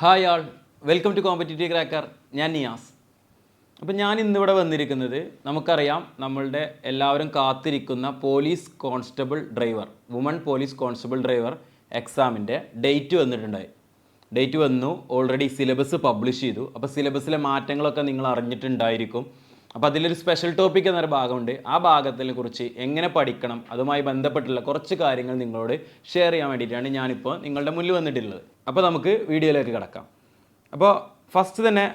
Hi all welcome to competitive cracker ഞാൻ നിയാസ്. അപ്പം ഞാൻ ഇന്നിവിടെ വന്നിരിക്കുന്നത് നമുക്കറിയാം നമ്മളുടെ എല്ലാവരും കാത്തിരിക്കുന്ന police constable driver woman police constable driver എക്സാമിന്റെ ഡേറ്റ് വന്നിട്ടുണ്ടായി. ഡേറ്റ് വന്നു ഓൾറെഡി സിലബസ് പബ്ലിഷ് ചെയ്തു. അപ്പോൾ സിലബസിലെ മാറ്റങ്ങളൊക്കെ നിങ്ങൾ അറിഞ്ഞിട്ടുണ്ടായിരിക്കും. അപ്പോൾ അതിലൊരു സ്പെഷ്യൽ ടോപ്പിക് എന്നൊരു ഭാഗമുണ്ട്. ആ ഭാഗത്തിനെ കുറിച്ച് എങ്ങനെ പഠിക്കണം അതുമായി ബന്ധപ്പെട്ടുള്ള കുറച്ച് കാര്യങ്ങൾ നിങ്ങളോട് ഷെയർ ചെയ്യാൻ വേണ്ടിയിട്ടാണ് ഞാനിപ്പോൾ നിങ്ങളുടെ മുന്നിൽ വന്നിട്ടുള്ളത്. അപ്പോൾ നമുക്ക് വീഡിയോയിലേക്ക് കിടക്കാം. അപ്പോൾ ഫസ്റ്റ് തന്നെ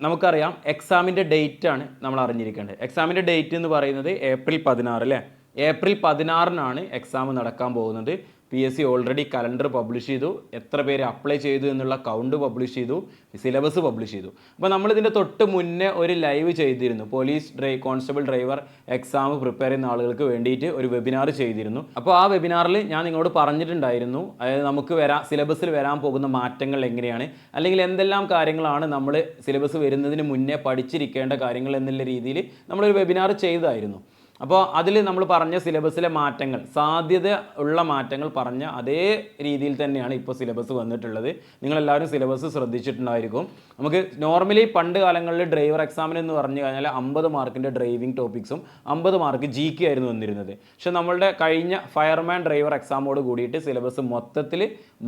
നമുക്കറിയാം എക്സാമിന്റെ ഡേറ്റ് ആണ് നമ്മൾ അറിഞ്ഞിരിക്കേണ്ടത്. എക്സാമിന്റെ ഡേറ്റ് എന്ന് പറയുന്നത് ഏപ്രിൽ പതിനാറ് അല്ലേ? ഏപ്രിൽ പതിനാറിനാണ് എക്സാം നടക്കാൻ പോകുന്നത്. P S C already calendar publish ചെയ്തു. എത്ര പേര് അപ്ലൈ ചെയ്തു എന്നുള്ള കൗണ്ട് പബ്ലിഷ് ചെയ്തു. സിലബസ് പബ്ലിഷ് ചെയ്തു. അപ്പോൾ നമ്മളിതിന്റെ തൊട്ട് മുന്നേ ഒരു ലൈവ് ചെയ്തിരുന്നു. പോലീസ് ഡ്രൈ കോൺസ്റ്റബിൾ ഡ്രൈവർ എക്സാം പ്രിപ്പയർ ചെയ്യുന്ന ആളുകൾക്ക് വേണ്ടിയിട്ട് ഒരു വെബിനാർ ചെയ്തിരുന്നു. അപ്പോൾ ആ വെബിനാറിൽ ഞാൻ നിങ്ങളോട് പറഞ്ഞിട്ടുണ്ടായിരുന്നു. അതായത് നമുക്ക് വരാ സിലബസിൽ വരാൻ പോകുന്ന മാറ്റങ്ങൾ എങ്ങനെയാണ്? അല്ലെങ്കിൽ എന്തെല്ലാം കാര്യങ്ങളാണ് നമ്മൾ സിലബസ് വരുന്നതിന് മുന്നേ പഠിച്ചിരിക്കേണ്ട കാര്യങ്ങൾ എന്നുള്ള രീതിയിൽ നമ്മളൊരു വെബിനാർ ചെയ്തായിരുന്നു. അപ്പോൾ അതിൽ നമ്മൾ പറഞ്ഞ സിലബസിലെ മാറ്റങ്ങൾ സാധ്യത ഉള്ള മാറ്റങ്ങൾ പറഞ്ഞ അതേ രീതിയിൽ തന്നെയാണ് ഇപ്പോൾ സിലബസ് വന്നിട്ടുള്ളത്. നിങ്ങളെല്ലാവരും സിലബസ് ശ്രദ്ധിച്ചിട്ടുണ്ടായിരിക്കും. നമുക്ക് നോർമലി പണ്ട് കാലങ്ങളിൽ ഡ്രൈവർ എക്സാമിന് എന്ന് പറഞ്ഞു കഴിഞ്ഞാൽ അമ്പത് മാർക്കിന്റെ ഡ്രൈവിംഗ് ടോപ്പിക്സും അമ്പത് മാർക്ക് ജി കെ ആയിരുന്നു വന്നിരുന്നത്. പക്ഷെ നമ്മളുടെ കഴിഞ്ഞ ഫയർമാൻ ഡ്രൈവർ എക്സാമോട് കൂടിയിട്ട് സിലബസ് മൊത്തത്തിൽ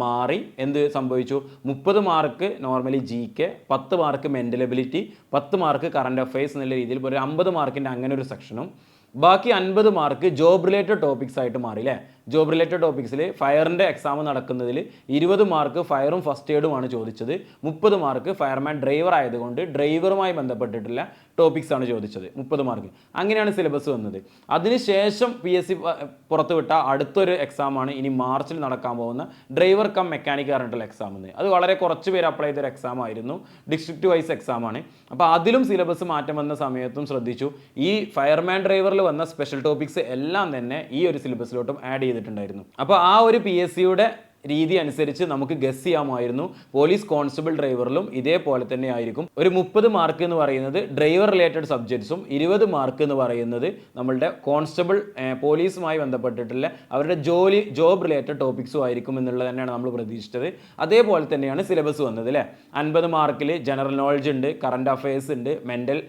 മാറി. എന്ത് സംഭവിച്ചു? മുപ്പത് മാർക്ക് നോർമലി ജി കെ പത്ത് മാർക്ക് മെന്റലബിലിറ്റി പത്ത് മാർക്ക് കറണ്ട് അഫയേഴ്സ് എന്നുള്ള രീതിയിൽ ഒരു അമ്പത് മാർക്കിന്റെ അങ്ങനെ ഒരു സെക്ഷനും ബാക്കി അൻപത് മാർക്ക് ജോബ് റിലേറ്റഡ് ടോപ്പിക്സ് ആയിട്ട് മാറി അല്ലേ? ജോബ് റിലേറ്റഡ് ടോപ്പിക്സിൽ ഫയറിന്റെ എക്സാം നടക്കുന്നതിൽ ഇരുപത് മാർക്ക് ഫയറും ഫസ്റ്റ് എയ്ഡുമാണ് ചോദിച്ചത്. മുപ്പത് മാർക്ക് ഫയർമാൻ ഡ്രൈവർ ആയതുകൊണ്ട് ഡ്രൈവറുമായി ബന്ധപ്പെട്ടിട്ടുള്ള ടോപ്പിക്സ് ആണ് ചോദിച്ചത്. മുപ്പത് മാർക്ക് അങ്ങനെയാണ് സിലബസ് വന്നത്. അതിനുശേഷം പി എസ് സി പുറത്തുവിട്ട അടുത്തൊരു എക്സാമാണ് ഇനി മാർച്ചിൽ നടക്കാൻ പോകുന്ന ഡ്രൈവർ കം മെക്കാനിക് പറഞ്ഞിട്ടുള്ള എക്സാം എന്ന് അത് വളരെ കുറച്ച് പേര് അപ്ലൈ ചെയ്തൊരു എക്സാം ആയിരുന്നു. ഡിസ്ട്രിക്ട് വൈസ് എക്സാം ആണ്. അപ്പോൾ അതിലും സിലബസ് മാറ്റം വന്ന സമയത്തും ശ്രദ്ധിച്ചു. ഈ ഫയർമാൻ ഡ്രൈവറിൽ വന്ന സ്പെഷ്യൽ ടോപ്പിക്സ് എല്ലാം തന്നെ ഈ ഒരു സിലബസിലോട്ടും ആഡ് ചെയ്തിട്ടുണ്ടായിരുന്നു. അപ്പോൾ ആ ഒരു പി എസ് സിയുടെ രീതി അനുസരിച്ച് നമുക്ക് ഗസ് ചെയ്യാമായിരുന്നു. പോലീസ് കോൺസ്റ്റബിൾ ഡ്രൈവറിലും ഇതേപോലെ തന്നെ ആയിരിക്കും. ഒരു മുപ്പത് മാർക്ക് എന്ന് പറയുന്നത് ഡ്രൈവർ റിലേറ്റഡ് സബ്ജക്ട്സും ഇരുപത് മാർക്ക് എന്ന് പറയുന്നത് നമ്മളുടെ കോൺസ്റ്റബിൾ പോലീസുമായി ബന്ധപ്പെട്ടിട്ടുള്ള അവരുടെ ജോലി ജോബ് റിലേറ്റഡ് ടോപ്പിക്സും ആയിരിക്കും എന്നുള്ളത് തന്നെയാണ് നമ്മൾ പ്രതീക്ഷിച്ചത്. അതേപോലെ തന്നെയാണ് സിലബസ് വന്നത് അല്ലേ അൻപത് മാർക്കിൽ ജനറൽ നോളജ് ഉണ്ട് കറണ്ട് അഫയേഴ്സ് ഉണ്ട് mental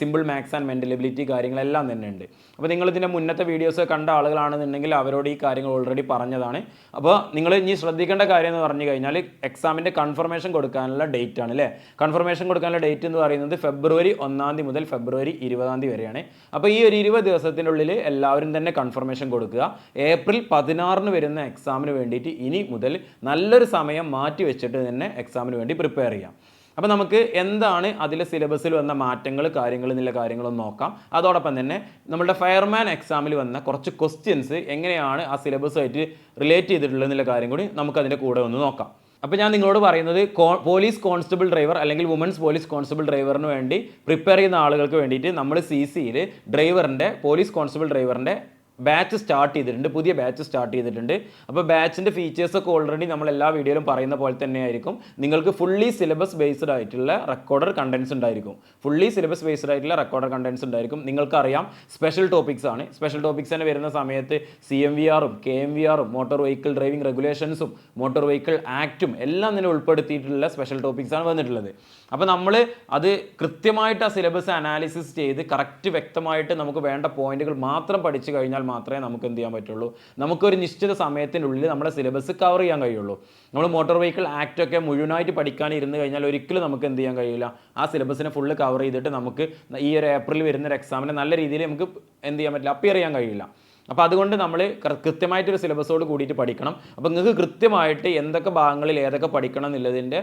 simple maths and mental ability കാര്യങ്ങളെല്ലാം തന്നെ ഉണ്ട്. അപ്പോൾ നിങ്ങൾ ഇതിന്റെ മുന്നത്തെ വീഡിയോസ് കണ്ട ആളുകളാണെന്നുണ്ടെങ്കിൽ അവരോട് ഈ കാര്യങ്ങൾ ഓൾറെഡി പറഞ്ഞതാണ്. അപ്പോൾ നിങ്ങൾ ഇനി ശ്രദ്ധിക്കേണ്ട കാര്യം എന്ന് പറഞ്ഞു കഴിഞ്ഞാൽ എക്സാമിന്റെ കൺഫർമേഷൻ കൊടുക്കാനുള്ള ഡേറ്റ് ആണ് അല്ലേ കൺഫർമേഷൻ കൊടുക്കാനുള്ള ഡേറ്റ് എന്ന് പറയുന്നത് ഫെബ്രുവരി ഒന്നാം തീയതി മുതൽ ഫെബ്രുവരി ഇരുപതാം തീയതി വരെയാണ്. അപ്പോൾ ഈ ഒരു ഇരുപത് ദിവസത്തിനുള്ളിൽ എല്ലാവരും തന്നെ കൺഫർമേഷൻ കൊടുക്കുക. ഏപ്രിൽ പതിനാറിന് വരുന്ന എക്സാമിന് വേണ്ടിയിട്ട് ഇനി മുതൽ നല്ലൊരു സമയം മാറ്റി വെച്ചിട്ട് തന്നെ എക്സാമിന് വേണ്ടി പ്രിപ്പയർ ചെയ്യാം. അപ്പോൾ നമുക്ക് എന്താണ് അതിലെ സിലബസിൽ വന്ന മാറ്റങ്ങൾ കാര്യങ്ങൾ എന്നുള്ള കാര്യങ്ങളും നോക്കാം. അതോടൊപ്പം തന്നെ നമ്മുടെ ഫയർമാൻ എക്സാമിൽ വന്ന കുറച്ച് ക്വസ്റ്റ്യൻസ് എങ്ങനെയാണ് ആ സിലബസുമായിട്ട് റിലേറ്റ് ചെയ്തിട്ടുള്ളത് എന്നുള്ള കാര്യം കൂടി നമുക്ക് അതിന്റെ കൂടെ ഒന്ന് നോക്കാം. അപ്പോൾ ഞാൻ നിങ്ങളോട് പറയുന്നത് പോലീസ് കോൺസ്റ്റബിൾ ഡ്രൈവർ അല്ലെങ്കിൽ വുമൻസ് പോലീസ് കോൺസ്റ്റബിൾ ഡ്രൈവറിന് വേണ്ടി പ്രിപ്പയർ ചെയ്യുന്ന ആളുകൾക്ക് വേണ്ടിയിട്ട് നമ്മൾ സി സിയിൽ ഡ്രൈവറിന്റെ പോലീസ് കോൺസ്റ്റബിൾ ഡ്രൈവറിന്റെ ബാച്ച് സ്റ്റാർട്ട് ചെയ്തിട്ടുണ്ട്. പുതിയ ബാച്ച് സ്റ്റാർട്ട് ചെയ്തിട്ടുണ്ട്. അപ്പോൾ ബാച്ചിന്റെ ഫീച്ചേഴ്സൊക്കെ ഓൾറെഡി നമ്മൾ എല്ലാ വീഡിയോയിലും പറയുന്ന പോലെ തന്നെ ആയിരിക്കും നിങ്ങൾക്ക് ഫുള്ളി സിലബസ് ബേസ്ഡ് ആയിട്ടുള്ള റെക്കോർഡർ കണ്ടൻസ് ഉണ്ടായിരിക്കും. ഫുള്ളി സിലബസ് ബേസ്ഡ് ആയിട്ടുള്ള റെക്കോർഡർ കണ്ടൻസ് ഉണ്ടായിരിക്കും. നിങ്ങൾക്കറിയാം സ്പെഷ്യൽ ടോപ്പിക്സ് ആണ്. സ്പെഷ്യൽ ടോപ്പിക്സ് തന്നെ വരുന്ന സമയത്ത് സി എം വി ആറും കെ എം വി ആറും മോട്ടോർ വെഹിക്കിൾ ഡ്രൈവിംഗ് റെഗുലേഷൻസും മോട്ടോർ വെഹിക്കിൾ ആക്റ്റും എല്ലാം തന്നെ ഉൾപ്പെടുത്തിയിട്ടുള്ള സ്പെഷ്യൽ ടോപ്പിക്സ് ആണ് വന്നിട്ടുള്ളത്. അപ്പോൾ നമ്മൾ അത് കൃത്യമായിട്ട് ആ സിലബസ് അനാലിസിസ് ചെയ്ത് കറക്റ്റ് വ്യക്തമായിട്ട് നമുക്ക് വേണ്ട പോയിന്റുകൾ മാത്രം പഠിച്ചു കഴിഞ്ഞാൽ മാത്രമേ നമുക്ക് എന്ത് ചെയ്യാൻ പറ്റുള്ളൂ. നമുക്കൊരു നിശ്ചിത സമയത്തിനുള്ളിൽ നമ്മുടെ സിലബസ് കവർ ചെയ്യാൻ കഴിയുള്ളൂ. നമ്മൾ മോട്ടോർ വെഹിക്കിൾ ആക്ട് ഒക്കെ മുഴുവനായിട്ട് പഠിക്കാൻ ഇരുന്ന് കഴിഞ്ഞാൽ ഒരിക്കലും നമുക്ക് എന്ത് ചെയ്യാൻ കഴിയില്ല. ആ സിലബസിനെ ഫുള്ള് കവർ ചെയ്തിട്ട് നമുക്ക് ഈ ഒരു ഏപ്രിൽ വരുന്ന ഒരു എക്സാമിന് നല്ല രീതിയിൽ നമുക്ക് എന്ത് ചെയ്യാൻ പറ്റില്ല അപ്പിയർ ചെയ്യാൻ കഴിയില്ല. അപ്പോൾ അതുകൊണ്ട് നമ്മൾ കൃത്യമായിട്ടൊരു സിലബസോട് കൂടിയിട്ട് പഠിക്കണം. അപ്പോൾ നിങ്ങൾക്ക് കൃത്യമായിട്ട് എന്തൊക്കെ ഭാഗങ്ങളിൽ ഏതൊക്കെ പഠിക്കണം എന്നുള്ളതിന്റെ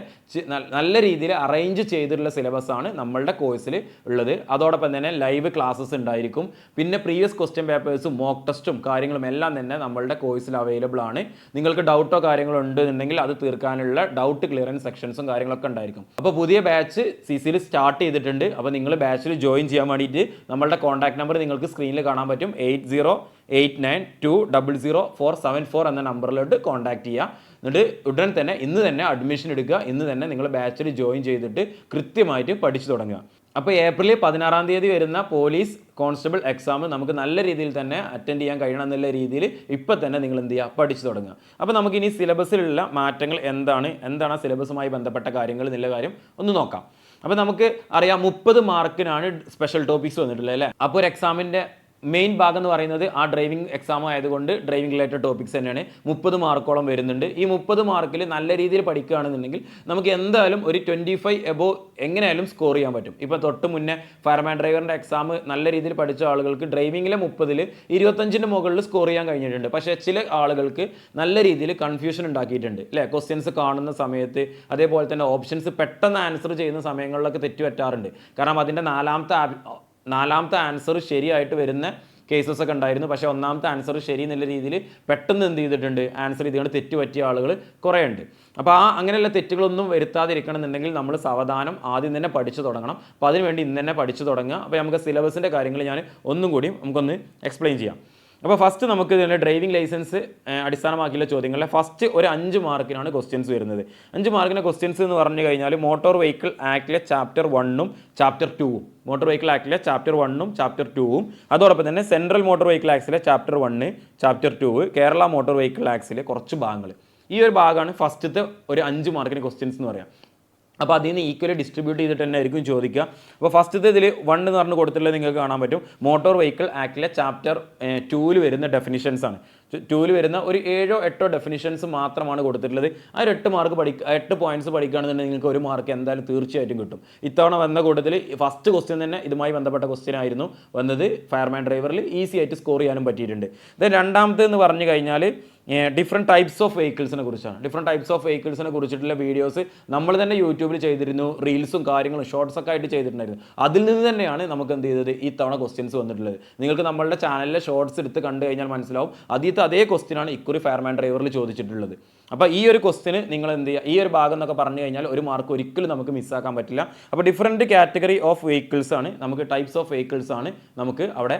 നല്ല രീതിയിൽ അറേഞ്ച് ചെയ്തിട്ടുള്ള സിലബസാണ് നമ്മളുടെ കോഴ്സിൽ ഉള്ളത്. അതോടൊപ്പം തന്നെ ലൈവ് ക്ലാസ്സസ് ഉണ്ടായിരിക്കും. പിന്നെ പ്രീവിയസ് ക്വസ്റ്റ്യൻ പേപ്പേഴ്സും മോക്ക് ടെസ്റ്റും കാര്യങ്ങളും എല്ലാം തന്നെ നമ്മളുടെ കോഴ്സിൽ അവൈലബിൾ ആണ്. നിങ്ങൾക്ക് ഡൗട്ടോ കാര്യങ്ങളോ ഉണ്ടെന്നുണ്ടെങ്കിൽ അത് തീർക്കാനുള്ള ഡൗട്ട് ക്ലിയറൻസ് സെക്ഷൻസും കാര്യങ്ങളൊക്കെ ഉണ്ടായിരിക്കും. അപ്പോൾ പുതിയ ബാച്ച് സി സിയിൽ സ്റ്റാർട്ട് ചെയ്തിട്ടുണ്ട്. അപ്പോൾ നിങ്ങൾ ബാച്ചിൽ ജോയിൻ ചെയ്യാൻ വേണ്ടിയിട്ട് നമ്മളുടെ കോൺടാക്ട് നമ്പർ നിങ്ങൾക്ക് സ്ക്രീനിൽ കാണാൻ പറ്റും. Eight eight nine two double zero four seven four എന്ന നമ്പറിലോട്ട് കോൺടാക്ട് ചെയ്യുക. എന്നിട്ട് ഉടൻ തന്നെ ഇന്ന് തന്നെ അഡ്മിഷൻ എടുക്കുക. ഇന്ന് തന്നെ നിങ്ങൾ ബാച്ചിൽ ജോയിൻ ചെയ്തിട്ട് കൃത്യമായിട്ട് പഠിച്ചു തുടങ്ങുക. അപ്പോൾ ഏപ്രിൽ പതിനാറാം തീയതി വരുന്ന പോലീസ് കോൺസ്റ്റബിൾ എക്സാം നമുക്ക് നല്ല രീതിയിൽ തന്നെ അറ്റൻഡ് ചെയ്യാൻ കഴിയണം എന്നുള്ള രീതിയിൽ ഇപ്പം തന്നെ നിങ്ങൾ എന്ത് ചെയ്യുക? പഠിച്ചു തുടങ്ങുക. അപ്പോൾ നമുക്ക് ഇനി സിലബസിലുള്ള മാറ്റങ്ങൾ എന്താണ്? എന്താണ് സിലബസുമായി ബന്ധപ്പെട്ട കാര്യങ്ങൾ എന്നുള്ള കാര്യം ഒന്ന് നോക്കാം. അപ്പോൾ നമുക്ക് അറിയാം മുപ്പത് മാർക്കിനാണ് സ്പെഷ്യൽ ടോപ്പിക്സ് വന്നിട്ടുള്ളത് അല്ലേ? അപ്പോൾ ഒരു എക്സാമിന്റെ മെയിൻ ഭാഗം എന്ന് പറയുന്നത് ആ ഡ്രൈവിംഗ് എക്സാം ആയതുകൊണ്ട് ഡ്രൈവിംഗ് റിലേറ്റഡ് ടോപ്പിക്സ് തന്നെയാണ്. മുപ്പത് മാർക്കോളം വരുന്നുണ്ട്. ഈ മുപ്പത് മാർക്കിൽ നല്ല രീതിയിൽ പഠിക്കുകയാണെന്നുണ്ടെങ്കിൽ നമുക്ക് എന്തായാലും ഒരു ട്വന്റി ഫൈവ് എബോ എങ്ങനെയായാലും സ്കോർ ചെയ്യാൻ പറ്റും. ഇപ്പോൾ തൊട്ട് മുന്നേ ഫയർമാൻ ഡ്രൈവറിന്റെ എക്സാം നല്ല രീതിയിൽ പഠിച്ച ആളുകൾക്ക് ഡ്രൈവിങ്ങിലെ മുപ്പതിൽ ഇരുപത്തഞ്ചിന് മുകളിൽ സ്കോർ ചെയ്യാൻ കഴിഞ്ഞിട്ടുണ്ട്. പക്ഷേ ചില ആളുകൾക്ക് നല്ല രീതിയിൽ കൺഫ്യൂഷൻ ഉണ്ടാക്കിയിട്ടുണ്ട്. അല്ലേ ക്വസ്റ്റ്യൻസ് കാണുന്ന സമയത്ത് അതേപോലെ തന്നെ ഓപ്ഷൻസ് പെട്ടെന്ന് ആൻസർ ചെയ്യുന്ന സമയങ്ങളിലൊക്കെ തെറ്റുപറ്റാറുണ്ട്. കാരണം അതിന്റെ നാലാമത്തെ നാലാമത്തെ ആൻസർ ശരിയായിട്ട് വരുന്ന കേസസ് ഒക്കെ ഉണ്ടായിരുന്നു. പക്ഷേ ഒന്നാമത്തെ ആൻസർ ശരി എന്നുള്ള രീതിയിൽ പെട്ടെന്ന് എന്ത് ചെയ്തിട്ടുണ്ട്? ആൻസർ ചെയ്തുകൊണ്ട് തെറ്റ് പറ്റിയ ആളുകൾ കുറേ ഉണ്ട് അപ്പോൾ ആ അങ്ങനെയുള്ള തെറ്റുകളൊന്നും വരുത്താതിരിക്കണം എന്നുണ്ടെങ്കിൽ നമ്മൾ സാവധാനം ആദ്യം തന്നെ പഠിച്ചു തുടങ്ങണം. അപ്പോൾ അതിനുവേണ്ടി ഇന്ന് തന്നെ പഠിച്ചു തുടങ്ങുക. അപ്പോൾ നമുക്ക് സിലബസിന്റെ കാര്യങ്ങൾ ഞാൻ ഒന്നും കൂടി നമുക്കൊന്ന് എക്സ്പ്ലെയിൻ ചെയ്യാം. അപ്പോൾ ഫസ്റ്റ് നമുക്ക് ഇതിന്റെ ഡ്രൈവിംഗ് ലൈസൻസ് അടിസ്ഥാനമാക്കിയുള്ള ചോദ്യങ്ങളിലെ ഫസ്റ്റ് ഒരു അഞ്ച് മാർക്കിനാണ് ക്വസ്റ്റ്യൻസ് വരുന്നത്. അഞ്ച് മാർക്കിന്റെ ക്വസ്റ്റ്യൻസ് എന്ന് പറഞ്ഞു കഴിഞ്ഞാൽ മോട്ടോർ വെഹിക്കിൾ ആക്ടിലെ ചാപ്റ്റർ വണ്ണും ചാപ്റ്റർ ടൂവും മോട്ടോർ വെഹിക്കിൾ ആക്ടിലെ ചാപ്റ്റർ വണ്ണും ചാപ്റ്റർ ടൂവും അതോടൊപ്പം തന്നെ central motor vehicle ആക്സിലെ chapter one chapter two Kerala motor vehicle ആക്സിലെ കുറച്ച് ഭാഗങ്ങൾ ഈ ഒരു ഭാഗമാണ് ഫസ്റ്റത്തെ ഒരു അഞ്ച് മാർക്കിന് ക്വസ്റ്റ്യൻസ് എന്ന് പറയാം. അപ്പോൾ അതിൽ നിന്ന് ഈക്വലി ഡിസ്ട്രിബ്യൂട്ട് ചെയ്തിട്ട് തന്നെ ആയിരിക്കും ചോദിക്കുക. അപ്പോൾ ഫസ്റ്റത്തെ ഇതിൽ വൺ എന്ന് പറഞ്ഞ് കൊടുത്തിട്ടുള്ളത് നിങ്ങൾക്ക് കാണാൻ പറ്റും. മോട്ടോർ വെഹിക്കിൾ ആക്ടിലെ ചാപ്റ്റർ ടൂവിൽ വരുന്ന ഡെഫിനിഷൻസ് ആണ്. ടൂവിൽ വരുന്ന ഒരു ഏഴോ എട്ടോ ഡെഫിനിഷൻസ് മാത്രമാണ് കൊടുത്തിട്ടുള്ളത്. ആ ഒരു എട്ട് മാർക്ക് പഠി എട്ട് പോയിന്റ്സ് പഠിക്കുകയാണെന്നുണ്ടെങ്കിൽ നിങ്ങൾക്ക് ഒരു മാർക്ക് എന്തായാലും തീർച്ചയായിട്ടും കിട്ടും. ഇത്തവണ വന്ന കൂട്ടത്തിൽ ഫസ്റ്റ് ക്വസ്റ്റ്യൻ തന്നെ ഇതുമായി ബന്ധപ്പെട്ട ക്വസ്റ്റ്യൻ ആയിരുന്നു. വന്നത് ഫയർമാൻ ഡ്രൈവറിൽ ഈസി ആയിട്ട് സ്കോർ ചെയ്യാനും പറ്റിയിട്ടുണ്ട്. ദെൻ രണ്ടാമത്തെ എന്ന് പറഞ്ഞു കഴിഞ്ഞാൽ ഡിഫറെന്റ് ടൈപ്സ് ഓഫ് വെഹിക്കിൾസിനെ കുറിച്ചാണ്. ഡിഫറെന്റ് ടൈപ്സ് ഓഫ് വെഹിക്കിൾസിനെ കുറിച്ചിട്ടുള്ള വീഡിയോസ് നമ്മൾ തന്നെ യൂട്യൂബിൽ ചെയ്തിരുന്നു റീൽസും കാര്യങ്ങളും ഷോർട്സ് ഒക്കെ ആയിട്ട് ചെയ്തിട്ടുണ്ടായിരുന്നു. അതിൽ നിന്ന് തന്നെയാണ് നമുക്ക് എന്ത് ചെയ്തത്? ഈ തവണ ക്വസ്റ്റ്യൻസ് വന്നിട്ടുള്ളത്. നിങ്ങൾക്ക് നമ്മളുടെ ചാനലിലെ ഷോർട്സ് എടുത്ത് കണ്ടു കഴിഞ്ഞാൽ മനസ്സിലാവും ആദ്യത്തെ അതേ ക്വസ്റ്റ്യനാണ് ഇക്കുറി ഫയർമാൻ ഡ്രൈവറിൽ ചോദിച്ചിട്ടുള്ളത്. അപ്പോൾ ഈ ഒരു ക്വസ്റ്റിന് നിങ്ങൾ എന്ത് ചെയ്യുക? ഈ ഒരു ഭാഗം എന്നൊക്കെ പറഞ്ഞു കഴിഞ്ഞാൽ ഒരു മാർക്ക് ഒരിക്കലും നമുക്ക് മിസ്സാക്കാൻ പറ്റില്ല. അപ്പോൾ ഡിഫറെന്റ് കാറ്റഗറി ഓഫ് വെഹിക്കിൾസ് ആണ് നമുക്ക് ടൈപ്സ് ഓഫ് വെഹിക്കിൾസ് ആണ് നമുക്ക് അവിടെ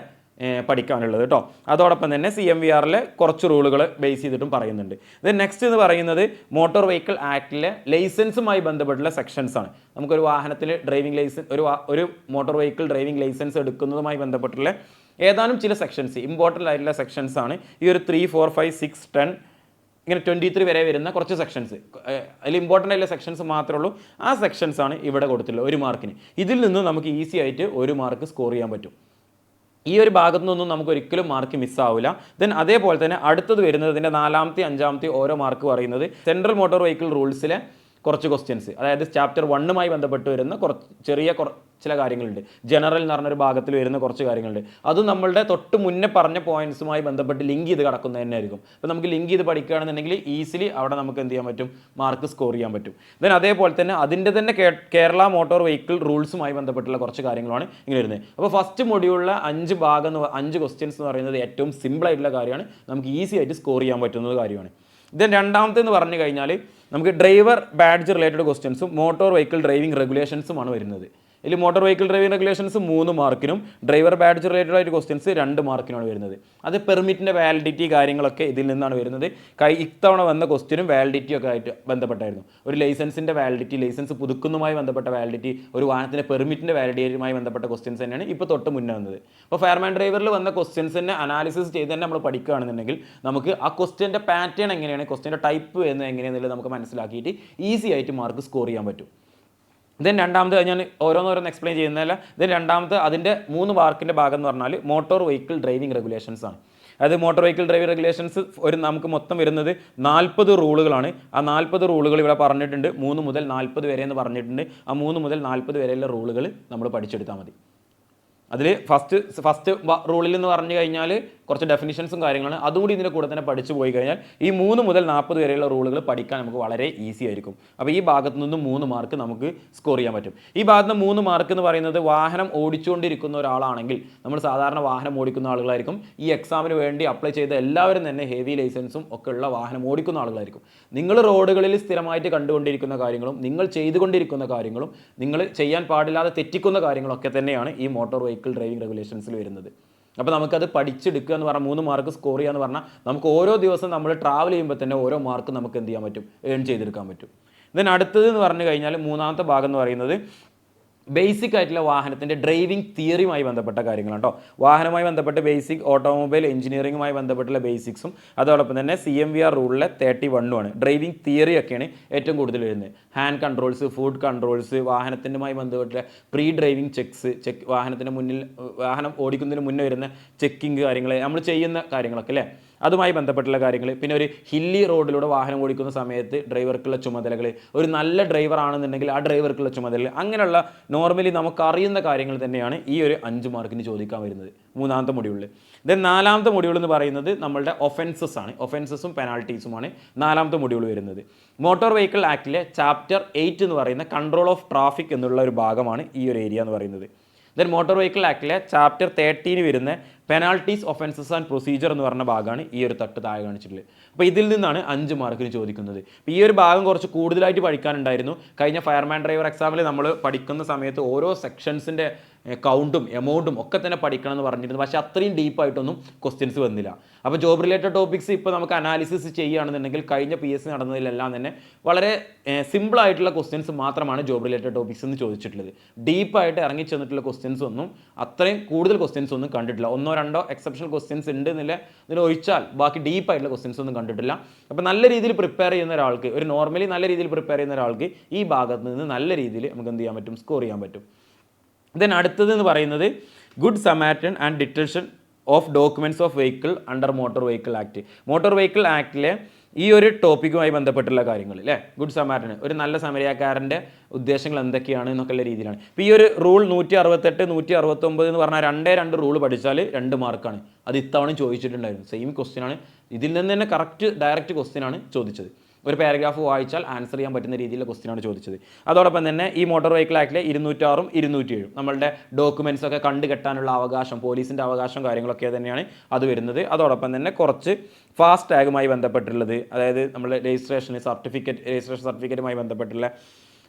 പഠിക്കാനുള്ളത് കേട്ടോ. അതോടൊപ്പം തന്നെ സി എം വി ആറിലെ കുറച്ച് റൂളുകൾ ബേസ് ചെയ്തിട്ടും പറയുന്നുണ്ട്. ഇത് നെക്സ്റ്റ് എന്ന് പറയുന്നത് മോട്ടോർ വെഹിക്കിൾ ആക്ടിലെ ലൈസൻസുമായി ബന്ധപ്പെട്ടുള്ള സെക്ഷൻസ് ആണ്. നമുക്കൊരു വാഹനത്തിൽ ഡ്രൈവിംഗ് ലൈസൻസ് ഒരു ഒരു മോട്ടോർ വെഹിക്കിൾ ഡ്രൈവിംഗ് ലൈസൻസ് എടുക്കുന്നതുമായി ബന്ധപ്പെട്ടുള്ള ഏതാനും ചില സെക്ഷൻസ് ഇമ്പോർട്ടന്റ് ആയിട്ടുള്ള സെക്ഷൻസ് ആണ്. ഈ ഒരു three four five six ten ഇങ്ങനെ ട്വന്റി ത്രീ വരെ വരുന്ന കുറച്ച് സെക്ഷൻസ് അതിൽ ഇമ്പോർട്ടന്റ് ആയിട്ടുള്ള സെക്ഷൻസ് മാത്രമേ ഉള്ളൂ. ആ സെക്ഷൻസ് ആണ് ഇവിടെ കൊടുത്തിട്ടുള്ളത്. ഒരു മാർക്കിന് ഇതിൽ നിന്ന് നമുക്ക് ഈസി ആയിട്ട് ഒരു മാർക്ക് സ്കോർ ചെയ്യാൻ പറ്റും. ഈ ഒരു ഭാഗത്തു നിന്നും നമുക്ക് ഒരിക്കലും മാർക്ക് മിസ്സാവില്ല ദെൻ അതേപോലെ തന്നെ അടുത്തത് വരുന്നത് ഇതിന്റെ നാലാമത്തെ അഞ്ചാമത്തെ ഓരോ മാർക്ക് പറയുന്നത് സെൻട്രൽ മോട്ടോർ വെഹിക്കിൾ റൂൾസിലെ കുറച്ച് ക്വസ്റ്റ്യൻസ് അതായത് ചാപ്റ്റർ വണ്ണുമായി ബന്ധപ്പെട്ട് വരുന്ന കുറച്ച് ചെറിയ ചില കാര്യങ്ങളുണ്ട്. ജനറൽ എന്ന് പറഞ്ഞൊരു ഭാഗത്തിൽ വരുന്ന കുറച്ച് കാര്യങ്ങളുണ്ട്. അത് നമ്മളുടെ തൊട്ട് മുന്നേ പറഞ്ഞ പോയിന്റ്സുമായി ബന്ധപ്പെട്ട് ലിങ്ക് ചെയ്ത് കിടക്കുന്നത് തന്നെ ആയിരിക്കും അപ്പോൾ നമുക്ക് ലിങ്ക് ചെയ്ത് പഠിക്കുകയാണെന്നുണ്ടെങ്കിൽ ഈസിലി അവിടെ നമുക്ക് എന്ത് ചെയ്യാൻ പറ്റും? മാർക്ക് സ്കോർ ചെയ്യാൻ പറ്റും. ദെൻ അതേപോലെ തന്നെ അതിന്റെ തന്നെ കേരള മോട്ടോർ വെഹിക്കിൾ റൂൾസുമായി ബന്ധപ്പെട്ടുള്ള കുറച്ച് കാര്യങ്ങളാണ് ഇങ്ങനെ വരുന്നത്. അപ്പോൾ ഫസ്റ്റ് മൊഡ്യൂളിലെ അഞ്ച് ഭാഗം അഞ്ച് ക്വസ്റ്റ്യൻസ് എന്ന് പറയുന്നത് ഏറ്റവും സിമ്പിൾ ആയിട്ടുള്ള കാര്യമാണ്. നമുക്ക് ഈസി ആയിട്ട് സ്കോർ ചെയ്യാൻ പറ്റുന്ന കാര്യമാണ്. ദെൻ രണ്ടാമത്തെ എന്ന് പറഞ്ഞു കഴിഞ്ഞാൽ നമുക്ക് ഡ്രൈവർ ബാഡ്ജ് റിലേറ്റഡ് ക്വസ്റ്റ്യൻസും മോട്ടോർ വെഹിക്കിൾ ഡ്രൈവിംഗ് റെഗുലേഷൻസുമാണ് വരുന്നത്. ഇതിൽ മോട്ടോർ വെഹിക്കിൾ ഡ്രൈവിംഗ് റെഗുലേഷൻസ് മൂന്ന് മാർക്കിനും ഡ്രൈവർ ബാഡ്ജ് റിലേറ്റഡ് ആയിട്ട് ക്വസ്റ്റ്യൻസ് രണ്ട് മാർക്കിനാണ് വരുന്നത്. അത് പെർമിറ്റിന്റെ വാലിഡിറ്റി കാര്യങ്ങളൊക്കെ ഇതിൽ നിന്നാണ് വരുന്നത്. കൈ ഇത്തവണ വന്ന ക്വസ്റ്റ്യനും വാലിഡിറ്റി ഒക്കെ ആയിട്ട് ബന്ധപ്പെട്ടായിരുന്നു. ഒരു ലൈസൻസിന്റെ വാലിഡിറ്റി ലൈസൻസ് പുതുക്കുന്നതുമായി ബന്ധപ്പെട്ട വാലിഡിറ്റി ഒരു വാഹനത്തിന്റെ പെർമിറ്റിന്റെ വാലിഡിറ്റിയുമായി ബന്ധപ്പെട്ട ക്വസ്റ്റ്യൻസ് തന്നെയാണ് ഇപ്പോൾ തൊട്ട് മുന്നേ വന്നത്. അപ്പോൾ ഫയർമാൻ ഡ്രൈവറിൽ വന്ന ക്വസ്റ്റ്യൻസ് തന്നെ അനാലിസിസ് ചെയ്ത് തന്നെ നമ്മൾ പഠിക്കുകയാണെന്നുണ്ടെങ്കിൽ നമുക്ക് ആ ക്വസ്റ്റ്യന്റെ പാറ്റേൺ എങ്ങനെയാണ് ക്വസ്റ്റ്യന്റെ ടൈപ്പ് എന്ന് എങ്ങനെയാണെന്നുള്ളത് നമുക്ക് മനസ്സിലാക്കിയിട്ട് ഈസി ആയിട്ട് മാർക്ക് സ്കോർ ചെയ്യാൻ പറ്റും. ദെൻ രണ്ടാമത് ഞാൻ ഓരോന്നോരോന്ന് എക്സ്പ്ലെയിൻ ചെയ്യുന്നതല്ല. ദെൻ രണ്ടാമത് അതിന്റെ മൂന്ന് വാർക്കിന്റെ ഭാഗം എന്ന് പറഞ്ഞാൽ മോട്ടോർ വെഹിക്കിൾ ഡ്രൈവിംഗ് റെഗുലേഷൻസ് ആണ്. അതായത് മോട്ടോർ വെഹിക്കിൾ ഡ്രൈവിംഗ് റെഗുലേഷൻസ് ഒരു നമുക്ക് മൊത്തം വരുന്നത് നാൽപ്പത് റൂളുകളാണ്. ആ നാൽപ്പത് റൂളുകൾ ഇവിടെ പറഞ്ഞിട്ടുണ്ട്. മൂന്ന് മുതൽ നാൽപ്പത് വരെ എന്ന് പറഞ്ഞിട്ടുണ്ട്. ആ മൂന്ന് മുതൽ നാൽപ്പത് വരെയുള്ള റൂളുകൾ നമ്മൾ പഠിച്ചെടുത്താൽ മതി. അതിൽ ഫസ്റ്റ് ഫസ്റ്റ് റൂളിൽ എന്ന് പറഞ്ഞു കഴിഞ്ഞാൽ കുറച്ച് ഡെഫിനിഷൻസും കാര്യങ്ങളാണ്. അതുകൂടി ഇതിന്റെ കൂടെ തന്നെ പഠിച്ചു പോയി കഴിഞ്ഞാൽ ഈ മൂന്ന് മുതൽ നാൽപ്പത് വരെയുള്ള റൂളുകൾ പഠിക്കാൻ നമുക്ക് വളരെ ഈസി ആയിരിക്കും. അപ്പോൾ ഈ ഭാഗത്തു നിന്നും മൂന്ന് മാർക്ക് നമുക്ക് സ്കോർ ചെയ്യാൻ പറ്റും. ഈ ഭാഗത്ത് നിന്ന് മൂന്ന് മാർക്ക് എന്ന് പറയുന്നത് വാഹനം ഓടിച്ചുകൊണ്ടിരിക്കുന്ന ഒരാളാണെങ്കിൽ നമ്മൾ സാധാരണ വാഹനം ഓടിക്കുന്ന ആളുകളായിരിക്കും. ഈ എക്സാമിന് വേണ്ടി അപ്ലൈ ചെയ്ത എല്ലാവരും തന്നെ ഹെവി ലൈസൻസും ഒക്കെ ഉള്ള വാഹനം ഓടിക്കുന്ന ആളുകളായിരിക്കും. നിങ്ങൾ റോഡുകളിൽ സ്ഥിരമായിട്ട് കണ്ടുകൊണ്ടിരിക്കുന്ന കാര്യങ്ങളും നിങ്ങൾ ചെയ്തുകൊണ്ടിരിക്കുന്ന കാര്യങ്ങളും നിങ്ങൾ ചെയ്യാൻ പാടില്ലാതെ തെറ്റിക്കുന്ന കാര്യങ്ങളൊക്കെ തന്നെയാണ് ഈ മോട്ടോർ വെഹിക്കിൾ ഡ്രൈവിംഗ് റെഗുലേഷൻസിൽ വരുന്നത്. അപ്പോൾ നമുക്കത് പഠിച്ചെടുക്കുക എന്ന് പറഞ്ഞാൽ മൂന്ന് മാർക്ക് സ്കോർ ചെയ്യുക എന്ന് പറഞ്ഞാൽ നമുക്ക് ഓരോ ദിവസം നമ്മൾ ട്രാവൽ ചെയ്യുമ്പോൾ തന്നെ ഓരോ മാർക്ക് നമുക്ക് എന്ത് ചെയ്യാൻ പറ്റും? ഏൺ ചെയ്തെടുക്കാൻ പറ്റും. ദെൻ അടുത്തത് എന്ന് പറഞ്ഞു കഴിഞ്ഞാൽ മൂന്നാമത്തെ ഭാഗം എന്ന് പറയുന്നത് ബേസിക് ആയിട്ടുള്ള വാഹനത്തിന്റെ ഡ്രൈവിംഗ് തിയറിയുമായി ബന്ധപ്പെട്ട കാര്യങ്ങളാണ് വാഹനവുമായി ബന്ധപ്പെട്ട ബേസിക് ഓട്ടോമൊബൈൽ എഞ്ചിനീയറിംഗുമായി ബന്ധപ്പെട്ടുള്ള ബേസിക്സും അതോടൊപ്പം തന്നെ സി എം വി ആർ റൂളിലെ തേർട്ടി വണ്ണുമാണ് ഡ്രൈവിംഗ് തിയറി ഒക്കെയാണ് ഏറ്റവും കൂടുതൽ വരുന്നത്. ഹാൻഡ് കൺട്രോൾസ് ഫുഡ് കൺട്രോൾസ് വാഹനത്തിന്റെമായി ബന്ധപ്പെട്ട പ്രീ ഡ്രൈവിംഗ് ചെക്സ് ചെക്ക് വാഹനത്തിന് മുന്നിൽ വാഹനം ഓടിക്കുന്നതിന് മുന്നേ വരുന്ന ചെക്കിങ് കാര്യങ്ങൾ നമ്മൾ ചെയ്യുന്ന കാര്യങ്ങളൊക്കെ അല്ലേ? അതുമായി ബന്ധപ്പെട്ടുള്ള കാര്യങ്ങൾ പിന്നെ ഒരു ഹില്ലി റോഡിലൂടെ വാഹനം ഓടിക്കുന്ന സമയത്ത് ഡ്രൈവർക്കുള്ള ചുമതലകൾ ഒരു നല്ല ഡ്രൈവർ ആണെന്നുണ്ടെങ്കിൽ ആ ഡ്രൈവർക്കുള്ള ചുമതലകൾ അങ്ങനെയുള്ള നോർമലി നമുക്കറിയുന്ന കാര്യങ്ങൾ തന്നെയാണ് ഈ ഒരു അഞ്ച് മാർക്കിന് ചോദിക്കാൻ വരുന്നത്. മൂന്നാമത്തെ മൊഡ്യൂളിൽ ദെൻ നാലാമത്തെ മൊഡ്യൂൾ എന്ന് പറയുന്നത് നമ്മളുടെ ഒഫൻസസ് ആണ്. ഒഫൻസസും പെനാൾട്ടീസുമാണ് നാലാമത്തെ മൊഡ്യൂൾ വരുന്നത്. മോട്ടോർ വെഹിക്കിൾ ആക്ടിലെ ചാപ്റ്റർ എയ്റ്റ് എന്ന് പറയുന്ന കൺട്രോൾ ഓഫ് ട്രാഫിക് എന്നുള്ള ഒരു ഭാഗമാണ് ഈ ഒരു ഏരിയ എന്ന് പറയുന്നത്. ദെൻ മോട്ടോർ വെഹിക്കിൾ ആക്ടിലെ ചാപ്റ്റർ തേർട്ടീന് വരുന്ന പെനാൾട്ടീസ് ഒഫൻസസ് ആൻഡ് പ്രൊസീജിയർ എന്ന് പറഞ്ഞ ഭാഗമാണ് ഈ ഒരു തട്ട് താഴെ കാണിച്ചിട്ടുള്ളത്. അപ്പോൾ ഇതിൽ നിന്നാണ് അഞ്ച് മാർക്കിന് ചോദിക്കുന്നത്. ഈ ഒരു ഭാഗം കുറച്ച് കൂടുതലായിട്ട് പഠിക്കാനുണ്ടായിരുന്നു. കഴിഞ്ഞ ഫയർമാൻ ഡ്രൈവർ എക്സാമിൽ നമ്മൾ പഠിക്കുന്ന സമയത്ത് ഓരോ സെക്ഷൻസിന്റെ കൗണ്ടും എമൗണ്ടും ഒക്കെ തന്നെ പഠിക്കണം എന്ന് പറഞ്ഞിരുന്നു. പക്ഷേ അത്രയും ഡീപ്പായിട്ടൊന്നും ക്വസ്റ്റ്യൻസ് വന്നില്ല. അപ്പോൾ ജോബ് റിലേറ്റഡ് ടോപ്പിക്സ് ഇപ്പോൾ നമുക്ക് അനാലിസിസ് ചെയ്യുകയാണെന്നുണ്ടെങ്കിൽ കഴിഞ്ഞ പി എസ് സി നടന്നതിലെല്ലാം തന്നെ വളരെ സിമ്പിൾ ആയിട്ടുള്ള ക്വസ്റ്റ്യൻസ് മാത്രമാണ് ജോബ് റിലേറ്റഡ് ടോപ്പിക്സ് എന്ന് ചോദിച്ചിട്ടുള്ളത്. ഡീപ്പായിട്ട് ഇറങ്ങി ചെന്നിട്ടുള്ള ക്വസ്റ്റ്യൻസ് ഒന്നും അത്രയും കൂടുതൽ ക്വസ്റ്റ്യൻസ് ഒന്നും കണ്ടിട്ടില്ല. ഒന്നോ രണ്ടോ എക്സെപ്ഷണൽ ക്വസ്റ്റ്യൻസ് ഉണ്ട് എന്നില്ല ഇതിൽ ഒഴിച്ചാൽ ബാക്കി ഡീപ്പായിട്ടുള്ള ക്വസ്റ്റ്യൻസ് ഒന്നും കണ്ടിട്ടില്ല. അപ്പോൾ നല്ല രീതിയിൽ പ്രിപ്പയർ ചെയ്യുന്ന ഒരാൾക്ക് ഒരു നോർമലി നല്ല രീതിയിൽ പ്രിപ്പയർ ചെയ്യുന്ന ഒരാൾക്ക് ഈ ഭാഗത്ത് നിന്ന് നല്ല രീതിയിൽ നമുക്ക് എന്ത് ചെയ്യാൻ പറ്റും? സ്കോർ ചെയ്യാൻ പറ്റും. ദെൻ അടുത്തത് എന്ന് പറയുന്നത് good Samaritan and detention of documents of vehicle under motor vehicle act motor vehicle ആക്ടിലെ ഈ ഒരു ടോപ്പിക്കുമായി ബന്ധപ്പെട്ടുള്ള കാര്യങ്ങൾ അല്ലേ ഗുഡ് സമാറ്റന് ഒരു നല്ല സമരക്കാരന്റെ ഉദ്ദേശങ്ങൾ എന്തൊക്കെയാണ് എന്നൊക്കെയുള്ള രീതിയിലാണ്. ഇപ്പോൾ ഈ ഒരു റൂൾ നൂറ്റി അറുപത്തെട്ട് നൂറ്റി അറുപത്തൊമ്പത് എന്ന് പറഞ്ഞാൽ രണ്ടേ രണ്ട് റൂൾ പഠിച്ചാൽ രണ്ട് മാർക്കാണ്. അത് ഇത്തവണ ചോദിച്ചിട്ടുണ്ടായിരുന്നു. സെയിം ക്വസ്റ്റ്യൻ ആണ്. ഇതിൽ നിന്ന് തന്നെ കറക്റ്റ് ഡയറക്റ്റ് ക്വസ്റ്റ്യൻ ആണ് ചോദിച്ചത്. ഒരു പാരഗ്രാഫ് വായിച്ചാൽ ആൻസർ ചെയ്യാൻ പറ്റുന്ന രീതിയിലുള്ള ക്വസ്റ്റിനാണ് ചോദിച്ചത്. അതോടൊപ്പം തന്നെ ഈ മോട്ടോർ വെഹിക്കിൾ ആക്ടിലെ ഇരുന്നൂറ്റാറും ഇരുന്നൂറ്റി ഏഴും നമ്മളുടെ ഡോക്യുമെൻസ് ഒക്കെ കണ്ടു കെട്ടാനുള്ള അവകാശം പോലീസിന്റെ അവകാശം കാര്യങ്ങളൊക്കെ തന്നെയാണ് അത് വരുന്നത്. അതോടൊപ്പം തന്നെ കുറച്ച് ഫാസ്റ്റ് ടാഗുമായി ബന്ധപ്പെട്ടുള്ളത് അതായത് നമ്മുടെ രജിസ്ട്രേഷൻ സർട്ടിഫിക്കറ്റ് രജിസ്ട്രേഷൻ സർട്ടിഫിക്കറ്റുമായി ബന്ധപ്പെട്ടുള്ള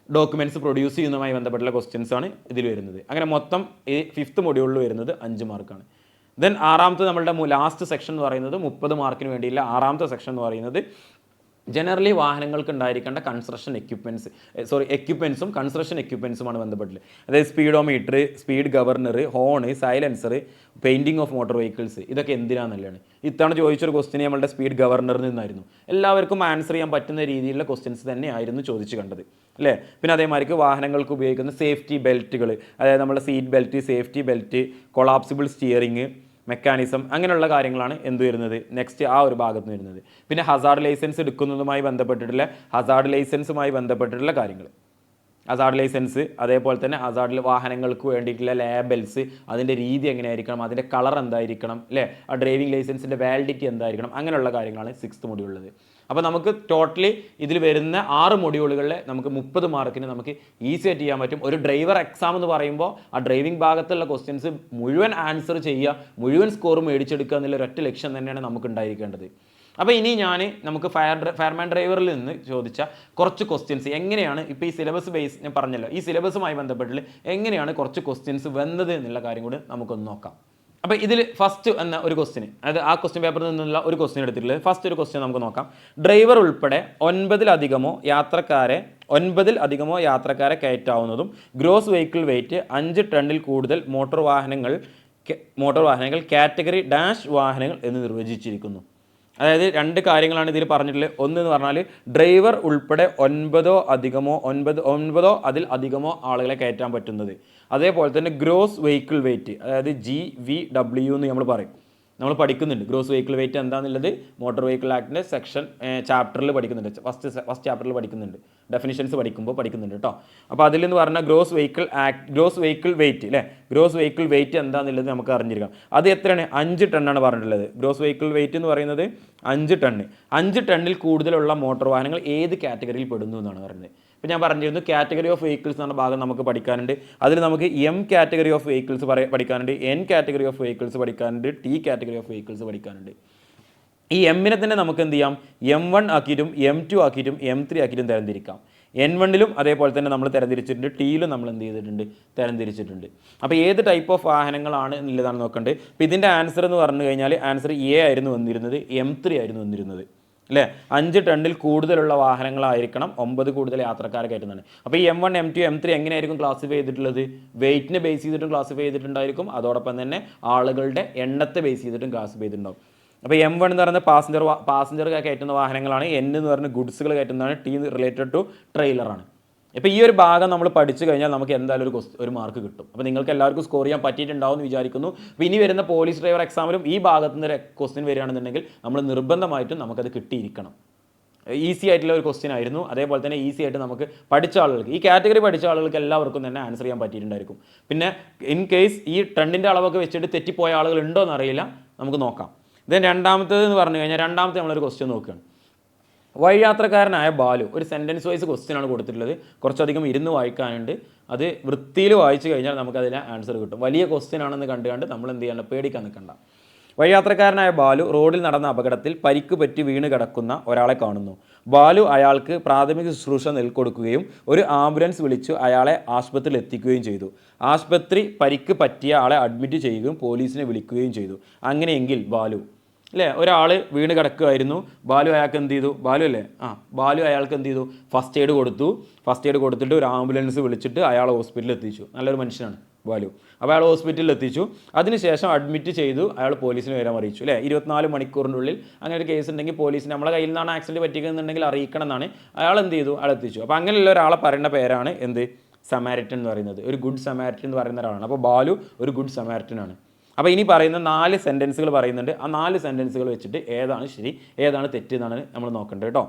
ഡോക്യുമെന്റ്സ് പ്രൊഡ്യൂസ് ചെയ്യുന്നതുമായി ബന്ധപ്പെട്ടുള്ള ക്വസ്റ്റ്യൻസ് ആണ് ഇതിൽ വരുന്നത്. അങ്ങനെ മൊത്തം ഈ ഫിഫ്ത്ത് മൊഡ്യൂളിൽ വരുന്നത് അഞ്ച് മാർക്കാണ് ദെൻ ആറാമത്തെ നമ്മളുടെ ലാസ്റ്റ് സെക്ഷൻ എന്ന് പറയുന്നത് മുപ്പത് മാർക്കിന് വേണ്ടിയുള്ള ആറാമത്തെ സെക്ഷൻ എന്ന് പറയുന്നത് ജനറലി വാഹനങ്ങൾക്ക് ഉണ്ടായിരിക്കേണ്ട കൺസ്ട്രക്ഷൻ എക്യുപ്മെന്റ്സ് സോറി എക്യുപ്മെൻസും കൺസ്ട്രക്ഷൻ എക്യുപ്മെൻസുമാണ് ബന്ധപ്പെട്ടത് അതായത് speedometer speed governor horn silencer painting of motor vehicles ഇതൊക്കെ എന്തിനാണെന്നുള്ളതാണ് ഇത്തവണ ചോദിച്ചൊരു ക്വസ്റ്റിന് നമ്മളുടെ സ്പീഡ് ഗവർണറിൽ നിന്നായിരുന്നു എല്ലാവർക്കും ആൻസർ ചെയ്യാൻ പറ്റുന്ന രീതിയിലുള്ള ക്വസ്റ്റ്യൻസ് തന്നെയായിരുന്നു ചോദിച്ചു കണ്ടത്. അല്ലേ? പിന്നെ അതേമാതിരിക്ക് വാഹനങ്ങൾക്ക് ഉപയോഗിക്കുന്ന സേഫ്റ്റി ബെൽറ്റുകൾ അതായത് നമ്മുടെ seat belt safety belt collapsible steering mechanism അങ്ങനെയുള്ള കാര്യങ്ങളാണ് എന്ത് വരുന്നത്? നെക്സ്റ്റ് ആ ഒരു ഭാഗത്ത് വരുന്നത്. പിന്നെ ഹസാർഡ് ലൈസൻസ് എടുക്കുന്നതുമായി ബന്ധപ്പെട്ടിട്ടുള്ള ഹസാർഡ് ലൈസൻസുമായി ബന്ധപ്പെട്ടിട്ടുള്ള കാര്യങ്ങൾ. ഹസാർഡ് ലൈസൻസ് അതേപോലെ തന്നെ ഹസാർഡിൽ വാഹനങ്ങൾക്ക് വേണ്ടിയിട്ടുള്ള ലേബൽസ് അതിന്റെ രീതി എങ്ങനെയായിരിക്കണം അതിന്റെ കളർ എന്തായിരിക്കണം അല്ലേ? ആ ഡ്രൈവിംഗ് ലൈസൻസിന്റെ വാലിഡിറ്റി എന്തായിരിക്കണം അങ്ങനെയുള്ള കാര്യങ്ങളാണ് സിക്സ്ത് മൊഡ്യൂളുള്ളത് അപ്പോൾ നമുക്ക് ടോട്ടലി ഇതിൽ വരുന്ന ആറ് മൊഡ്യൂളുകളിൽ നമുക്ക് മുപ്പത് മാർക്കിന് നമുക്ക് ഈസി ആയിട്ട് ചെയ്യാൻ പറ്റും. ഒരു ഡ്രൈവർ എക്സാം എന്ന് പറയുമ്പോൾ ആ ഡ്രൈവിംഗ് ഭാഗത്തുള്ള ക്വസ്റ്റ്യൻസ് മുഴുവൻ ആൻസർ ചെയ്യുക മുഴുവൻ സ്കോർ മേടിച്ചെടുക്കുക എന്നുള്ള ഒരൊറ്റ ലക്ഷ്യം തന്നെയാണ് നമുക്ക് ഉണ്ടായിരിക്കേണ്ടത്. അപ്പോൾ ഇനി ഞാൻ നമുക്ക് ഫയർ ഫയർമാൻ ഡ്രൈവറിൽ നിന്ന് ചോദിച്ച കുറച്ച് ക്വസ്റ്റ്യൻസ് എങ്ങനെയാണ് ഇപ്പോൾ ഈ സിലബസ് ബേസ് ഞാൻ പറഞ്ഞല്ലോ ഈ സിലബസുമായി ബന്ധപ്പെട്ടിട്ട് എങ്ങനെയാണ് കുറച്ച് ക്വസ്റ്റ്യൻസ് വന്നത് എന്നുള്ള കാര്യം കൂടി നമുക്കൊന്ന് നോക്കാം. അപ്പോൾ ഇതിൽ ഫസ്റ്റ് എന്ന ഒരു ക്വസ്റ്റിന് അതായത് ആ ക്വസ്റ്റ്യൻ പേപ്പറിൽ നിന്നുള്ള ഒരു ക്വസ്റ്റ്യൻ എടുത്തിട്ടുള്ളത്. ഫസ്റ്റ് ഒരു ക്വസ്റ്റ്യൻ നമുക്ക് നോക്കാം. ഡ്രൈവർ ഉൾപ്പെടെ ഒൻപതിലധികമോ യാത്രക്കാരെ ഒൻപതിൽ അധികമോ യാത്രക്കാരെ കയറ്റാവുന്നതും ഗ്രോസ് വെഹിക്കിൾ വെയിറ്റ് അഞ്ച് ടണ്ണിൽ കൂടുതൽ മോട്ടോർ വാഹനങ്ങൾ മോട്ടോർ വാഹനങ്ങൾ കാറ്റഗറി ഡാഷ് വാഹനങ്ങൾ എന്ന് നിർവചിച്ചിരിക്കുന്നു. അതായത് രണ്ട് കാര്യങ്ങളാണ് ഇതിൽ പറഞ്ഞിട്ടുള്ളത്. ഒന്ന് എന്ന് പറഞ്ഞാൽ ഡ്രൈവർ ഉൾപ്പെടെ ഒൻപതോ അധികമോ ഒൻപത് ഒൻപതോ അതിൽ അധികമോ ആളുകളെ കയറ്റാൻ പറ്റുന്നത്. അതേപോലെ തന്നെ ഗ്രോസ് വെഹിക്കിൾ വെയിറ്റ് അതായത് ജി വി ഡബ്ല്യു എന്ന് നമ്മൾ പറയും. നമ്മൾ പഠിക്കുന്നുണ്ട്. ഗ്രോസ് വെഹിക്കിൾ വെയിറ്റ് എന്താണെന്നുള്ളത് മോട്ടോർ വെഹിക്കിൾ ആക്ടിന്റെ സെക്ഷൻ ചാപ്റ്ററിൽ പഠിക്കുന്നുണ്ട്. ഫസ്റ്റ് ഫസ്റ്റ് ചാപ്റ്ററിൽ പഠിക്കുന്നുണ്ട്. ഡെഫിനിഷൻസ് പഠിക്കുമ്പോൾ പഠിക്കുന്നുണ്ട് കേട്ടോ അപ്പോൾ അതിൽ നിന്ന് പറഞ്ഞാൽ gross vehicle act gross vehicle weight അല്ലേ ഗ്രോസ് വെഹിക്കിൾ വെയിറ്റ് എന്താണെന്നുള്ളത് നമുക്ക് അറിഞ്ഞിരിക്കാം. അത് എത്രയാണ്? അഞ്ച് ടണ്ണാണ് പറഞ്ഞിട്ടുള്ളത്. ഗ്രോസ് വെഹിക്കിൾ വെയിറ്റ് എന്ന് പറയുന്നത് അഞ്ച് ടണ്ണ് അഞ്ച് ടണ്ണിൽ കൂടുതലുള്ള മോട്ടോർ വാഹനങ്ങൾ ഏത് കാറ്റഗറിയിൽ പെടുന്നു എന്നാണ് പറയുന്നത് ഇപ്പോൾ ഞാൻ പറഞ്ഞിരുന്നു കാറ്റഗറി ഓഫ് വെഹിക്കിൾസ് എന്ന ഭാഗം നമുക്ക് പഠിക്കാനുണ്ട്. അതിൽ നമുക്ക് എം കാറ്റഗറി ഓഫ് വെഹിക്കിൾസ് പഠിക്കാനുണ്ട് എൻ കാറ്റഗറി ഓഫ് വെഹിക്കിൾസ് പഠിക്കാനുണ്ട് ടി കാറ്റഗറി ഓഫ് വെഹിക്കിൾസ് പഠിക്കാനുണ്ട്. ഈ എമ്മിനെ തന്നെ നമുക്ക് എന്ത് ചെയ്യാം? എം വൺ ആക്കിയിട്ടും എം ടു ആക്കിയിട്ടും എം ത്രീ ആക്കിയിട്ടും തരംതിരിക്കാം. എൻ വണ്ണിലും അതേപോലെ തന്നെ നമ്മൾ തരംതിരിച്ചിട്ടുണ്ട് ടിയിലും നമ്മൾ എന്ത് ചെയ്തിട്ടുണ്ട്? തരംതിരിച്ചിട്ടുണ്ട്. അപ്പോൾ ഏത് ടൈപ്പ് ഓഫ് വാഹനങ്ങളാണ് എന്നുള്ളതാണ് നോക്കേണ്ടത് അപ്പോൾ ഇതിന്റെ ആൻസർ എന്ന് പറഞ്ഞു കഴിഞ്ഞാൽ ആൻസർ എ ആയിരുന്നു വന്നിരുന്നത് എം ത്രീ ആയിരുന്നു വന്നിരുന്നത്. അല്ലേ? അഞ്ച് ടണ്ണിൽ കൂടുതലുള്ള വാഹനങ്ങളായിരിക്കണം ഒമ്പത് കൂടുതൽ യാത്രക്കാരെ കയറ്റുന്നുണ്ട് അപ്പോൾ ഈ M one M two M three എങ്ങനെയായിരിക്കും ക്ലാസിഫൈ ചെയ്തിട്ടുള്ളത്? വെയിറ്റിനെ ബേസ് ചെയ്തിട്ടും ക്ലാസിഫൈ ചെയ്തിട്ടുണ്ടായിരിക്കും. അതോടൊപ്പം തന്നെ ആളുകളുടെ എണ്ണത്തെ ബേസ് ചെയ്തിട്ടും ക്ലാസിഫൈ ചെയ്തിട്ടുണ്ടാവും. അപ്പോൾ എം വൺ എന്ന് പറയുന്നത് പാസഞ്ചർ പാസഞ്ചർ കയറ്റുന്ന വാഹനങ്ങളാണ്. എൻ എന്ന് പറയുന്ന ഗുഡ്സുകൾ കയറ്റുന്നതാണ്. ടി റിലേറ്റഡ് ടു ട്രെയിലറാണ് ഇപ്പോൾ ഈ ഒരു ഭാഗം നമ്മൾ പഠിച്ചു കഴിഞ്ഞാൽ നമുക്ക് എന്തായാലും ഒരു ഒരു മാർക്ക് കിട്ടും. അപ്പോൾ നിങ്ങൾക്ക് എല്ലാവർക്കും സ്കോർ ചെയ്യാൻ പറ്റിയിട്ടുണ്ടാവും എന്ന് വിചാരിക്കുന്നു. അപ്പോൾ ഇനി വരുന്ന പോലീസ് ഡ്രൈവർ എക്സാമിലും ഈ ഭാഗത്തു നിന്ന് ക്വസ്റ്റ്യൻ വരികയാണെന്നുണ്ടെങ്കിൽ നമ്മൾ നിർബന്ധമായിട്ടും നമുക്കത് കിട്ടിയിരിക്കണം. ഈസി ആയിട്ടുള്ള ഒരു ക്വസ്റ്റ്യൻ ആയിരുന്നു. അതേപോലെ തന്നെ ഈസി ആയിട്ട് നമുക്ക് പഠിച്ച ആളുകൾക്ക് ഈ കാറ്റഗറി പഠിച്ച ആളുകൾക്ക് എല്ലാവർക്കും തന്നെ ആൻസർ ചെയ്യാൻ പറ്റിയിട്ടുണ്ടായിരിക്കും. പിന്നെ ഇൻ കേസ് ഈ ട്രെൻഡിന്റെ അളവൊക്കെ വെച്ചിട്ട് തെറ്റിപ്പോയ ആളുകൾ ഉണ്ടോ എന്നറിയില്ല നമുക്ക് നോക്കാം. ദെൻ രണ്ടാമത്തേത് എന്ന് പറഞ്ഞു കഴിഞ്ഞാൽ രണ്ടാമത്തെ നമ്മളൊരു ക്വസ്റ്റ്യൻ നോക്കുകയാണ്. വഴിയാത്രക്കാരനായ ബാലു ഒരു സെന്റൻസ് വൈസ് ക്വസ്റ്റ്യൻ ആണ് കൊടുത്തിട്ടുള്ളത്. കുറച്ചധികം ഇരുന്ന് വായിക്കാനുണ്ട്. അത് വൃത്തിയിൽ വായിച്ചു കഴിഞ്ഞാൽ നമുക്ക് അതിന് ആൻസർ കിട്ടും. വലിയ ക്വസ്റ്റ്യൻ ആണെന്ന് കണ്ട് കണ്ട് നമ്മൾ എന്ത് ചെയ്യണം പേടിക്കാൻ നിൽക്കണ്ട. വഴിയാത്രക്കാരനായ ബാലു റോഡിൽ നടന്ന അപകടത്തിൽ പരിക്ക് പറ്റി വീണ് കിടക്കുന്ന ഒരാളെ കാണുന്നു. ബാലു അയാൾക്ക് പ്രാഥമിക ശുശ്രൂഷ നൽകൊടുക്കുകയും ഒരു ആംബുലൻസ് വിളിച്ചു അയാളെ ആശുപത്രിയിൽ എത്തിക്കുകയും ചെയ്തു. ആശുപത്രി പരിക്ക് പറ്റിയ ആളെ അഡ്മിറ്റ് ചെയ്യുകയും പോലീസിനെ വിളിക്കുകയും ചെയ്തു. അങ്ങനെയെങ്കിൽ ബാലു അല്ലേ ഒരാൾ വീണ് കിടക്കുമായിരുന്നു ബാലു അയാൾക്ക് എന്ത് ചെയ്തു? ബാലു അല്ലേ? ആ ബാലു അയാൾക്ക് എന്ത് ചെയ്തു? ഫസ്റ്റ് എയ്ഡ് കൊടുത്തു. ഫസ്റ്റ് എയ്ഡ് കൊടുത്തിട്ട് ഒരു ആംബുലൻസ് വിളിച്ചിട്ട് അയാളെ ഹോസ്പിറ്റലിൽ എത്തിച്ചു. നല്ലൊരു മനുഷ്യനാണ് ബാലു. അപ്പോൾ അയാൾ ഹോസ്പിറ്റലിൽ എത്തിച്ചു. അതിനുശേഷം അഡ്മിറ്റ് ചെയ്തു. അയാൾ പോലീസിന് വരാൻ അറിയിച്ചു അല്ലേ ഇരുപത്തിനാല് മണിക്കൂറിന്റെ ഉള്ളിൽ അങ്ങനെ ഒരു കേസ് ഉണ്ടെങ്കിൽ പോലീസിന് നമ്മളെ കയ്യിൽ നിന്നാണ് ആക്സിഡന്റ് പറ്റിക്കുന്നുണ്ടെങ്കിൽ അറിയിക്കണം എന്നാണ് അയാൾ എന്ത് ചെയ്തു? അയാൾ എത്തിച്ചു. അപ്പോൾ അങ്ങനെയുള്ള ഒരാളെ പറയുന്ന പേരാണ് എന്ത്? സമാരിറ്റൻ എന്ന് പറയുന്നത്. ഒരു ഗുഡ് സമാരിറ്റൻ എന്ന് പറയുന്ന ഒരാളാണ്. അപ്പോൾ ബാലു ഒരു ഗുഡ് സമാരിറ്റൻ ആണ്. അപ്പോൾ ഇനി പറയുന്ന നാല് സെന്റൻസുകൾ പറയുന്നുണ്ട്. ആ നാല് സെന്റൻസുകൾ വെച്ചിട്ട് ഏതാണ് ശരി ഏതാണ് തെറ്റ് എന്നാണ് നമ്മൾ നോക്കേണ്ടത് കേട്ടോ